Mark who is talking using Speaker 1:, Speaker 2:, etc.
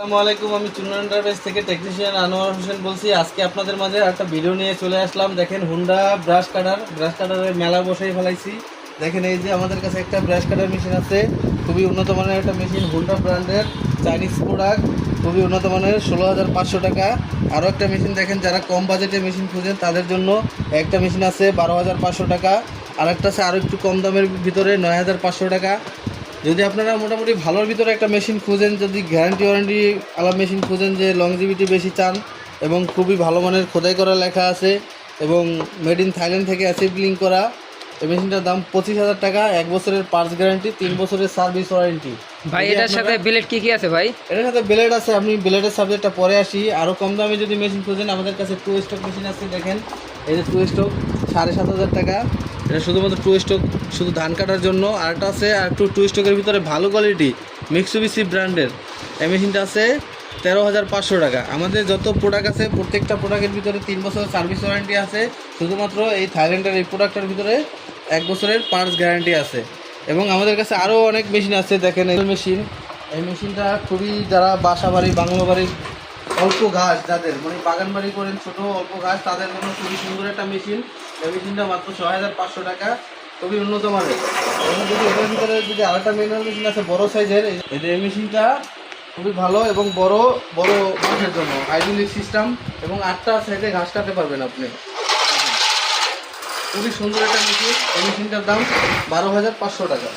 Speaker 1: আসসালামু আলাইকুম, আমি চুন্না এন্টারপ্রাইজ থেকে টেকনিশিয়ান আনোয়ার হোসেন বলছি। আজকে আপনাদের মাঝে একটা ভিডিও নিয়ে চলে আসলাম। দেখেন হুন্ডা ব্রাশ কাটার ব্রাশ কাটারের মেলা বসেই ফেলাইছি। দেখেন এই যে আমাদের কাছে একটা ব্রাশ কাটার মেশিন আছে। খুবই উন্নত মানের একটা মেশিন হুন্ডা ব্র্যান্ডের চাইনিজ প্রোডাক্ট খুবই উন্নত মানের, ষোলো হাজার পাঁচশো টাকা। আরও একটা মেশিন দেখেন, যারা কম বাজেটে মেশিন খুঁজেন, তাদের জন্য একটা মেশিন আছে বারো হাজার পাঁচশো টাকা। আর একটা আছে আরও একটু কম দামের ভিতরে নয় হাজার পাঁচশো টাকা। যদি আপনারা মোটামুটি ভালোর ভিতরে একটা মেশিন খুঁজেন যদি গ্যারান্টি ওয়ারেন্টি আলা মেশিন খুঁজেন যে লংজিভিটি বেশি চান এবং খুবই ভালো মানের খোদাই করা লেখা আছে এবং মেড ইন থাইল্যান্ড থেকে অ্যাসেম্বলিং করা এই মেশিনটার দাম পঁচিশ হাজার টাকা এক বছরের পার্টস গ্যারান্টি তিন বছরের সার্ভিস ওয়ারেন্টি
Speaker 2: ভাই এটার সাথে বিলেট কি কি আছে ভাই?
Speaker 1: এটার সাথে ব্লেড আছে আপনি ব্লেডের সাবজেক্টটা পরে আসি। আরও কম দামে যদি মেশিন খুঁজেন আমাদের কাছে টু স্টক মেশিন আছে দেখেন। এই যে টু স্টক সাড়ে সাত হাজার টাকা। এটা শুধুমাত্র টু স্টক শুধু ধান কাটার জন্য। আর একটা আছে আর একটু টু স্টকের ভিতরে ভালো কোয়ালিটি মিক্সুবিসি ব্র্যান্ডের এই মেশিনটা আছে তেরো হাজার পাঁচশো টাকা। আমাদের যত প্রোডাক্ট আছে, প্রত্যেকটা প্রোডাক্টের ভিতরে তিন বছরের সার্ভিস ওয়ারেন্টি আছে। শুধুমাত্র এই থাইল্যান্ডের এই প্রোডাক্টের ভিতরে এক বছরের পার্টস গ্যারান্টি আছে। এবং আমাদের কাছে আরও অনেক মেশিন আছে, দেখেন এই মেশিন এই মেশিনটা খুবই যারা বাসা বাড়ি বাংলো বাড়ি অল্প ঘাস যাদের মানে বাগান বাড়ি করেন ছোটো অল্প ঘাস, তাদের জন্য খুবই সুন্দর একটা মেশিন মেশিনটা মাত্র ছয় হাজার পাঁচশো টাকা, খুবই উন্নত মানের। যদি এটার ভিতরে যদি আরেকটা ম্যানুয়াল মেশিন আছে, বড় সাইজের এই মেশিনটা খুবই ভালো এবং বড় বড় মানুষের জন্য। হাইড্রোলিক সিস্টেম এবং আটটা সাইজে ঘাস কাটতে পারবেন আপনি। খুবই সুন্দর একটা মেশিন এই মেশিনটার দাম বারো হাজার পাঁচশো টাকা।